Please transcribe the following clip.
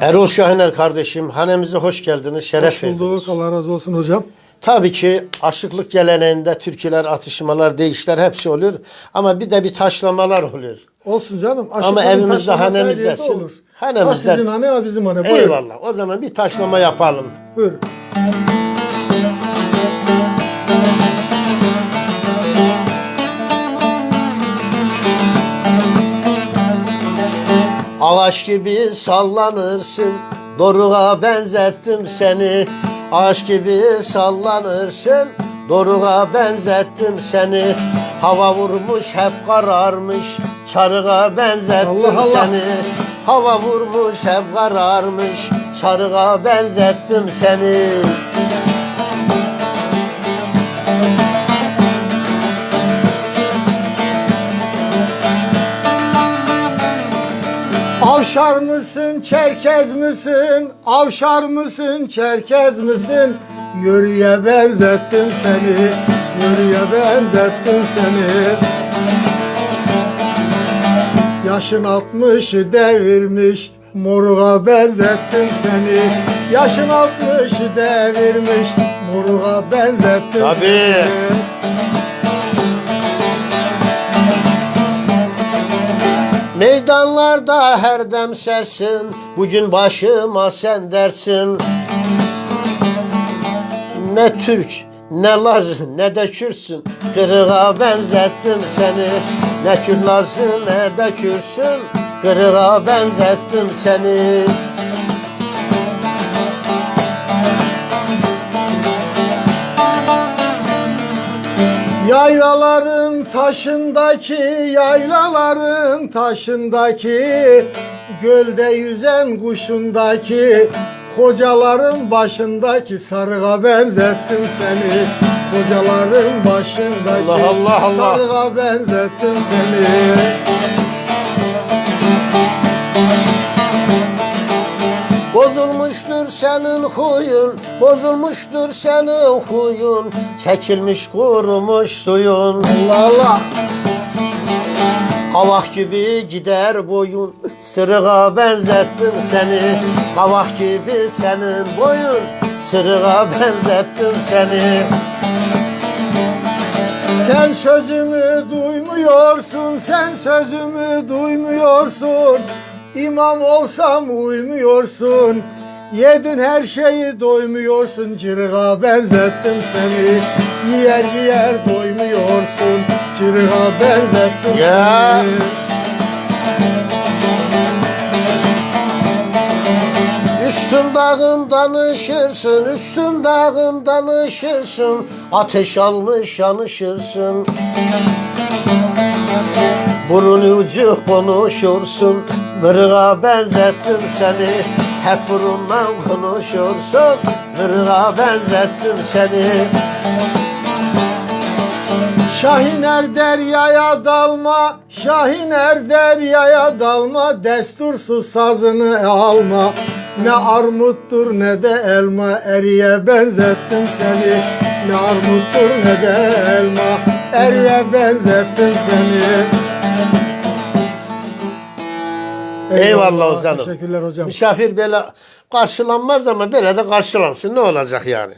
Erol Şahiner kardeşim, hanemize hoş geldiniz, şeref Hoş bulduk. verdiniz. Allah razı olsun hocam. Tabii ki aşıklık geleneğinde türküler, atışmalar, değişler hepsi olur. Ama bir de bir taşlamalar oluyor. Olsun canım. Ama evimizde, taşlaması her hanemizde. yerde olur. Hanemizde. Ha sizin hane ha bizim hane. Buyurun. Eyvallah. O zaman bir taşlama yapalım. Buyurun. Ağaç gibi sallanırsın, doruğa benzettim seni. Ağaç gibi sallanırsın, doruğa benzettim seni. Hava vurmuş hep kararmış, çarığa benzettim Allah Allah. seni. Hava vurmuş hep kararmış, çarığa benzettim seni. Avşar mısın, çerkez misin? Avşar mısın, çerkez misin? Yürüye benzettim seni. Yürüye benzettim seni. Yaşın altmışı devirmiş. Moruğa benzettim seni. Yaşın altmışı devirmiş. Moruğa benzettim Tabii. seni. Meydanlarda her dem sersin Bugün başıma sen dersin. Ne Türk ne Laz ne de Kürtsün Kırığa benzettim seni. Ne Kürt Lazı ne de Kürtsün Kırığa benzettim seni. Yaylaların taşındaki, yaylaların taşındaki Gölde yüzen kuşundaki Kocaların başındaki sarığa benzettim seni Kocaların başındaki Allah, Allah, Allah. sarığa benzettim seni Bozulmuştur senin huyun, bozulmuştur senin huyun. Çekilmiş kurumuş suyun. Allah Allah! Kavak gibi gider boyun Sırığa benzettim seni. Kavak gibi senin boyun Sırığa benzettim seni. Sen sözümü duymuyorsun, sen sözümü duymuyorsun. İmam olsam uymuyorsun. Yedin her şeyi doymuyorsun. Cırığa benzettim seni. Yer yer doymuyorsun. Cırığa benzettim Ya. seni. Üstün dağından ışırsın Üstün dağından ışırsın Ateş almış yanışırsın Burun ucu konuşursun Mırığa benzettim seni Hep burundan konuşursun Mırığa benzettim seni Şahiner deryaya dalma, Şahiner deryaya dalma, destursuz sazını alma. Ne armuttur ne de elma, eriye benzettim seni. Ne armuttur ne de elma, eriye benzettim seni. Eyvallah Ozan'ım. Teşekkürler hocam. Misafir böyle karşılanmaz ama böyle de karşılansın ne olacak yani?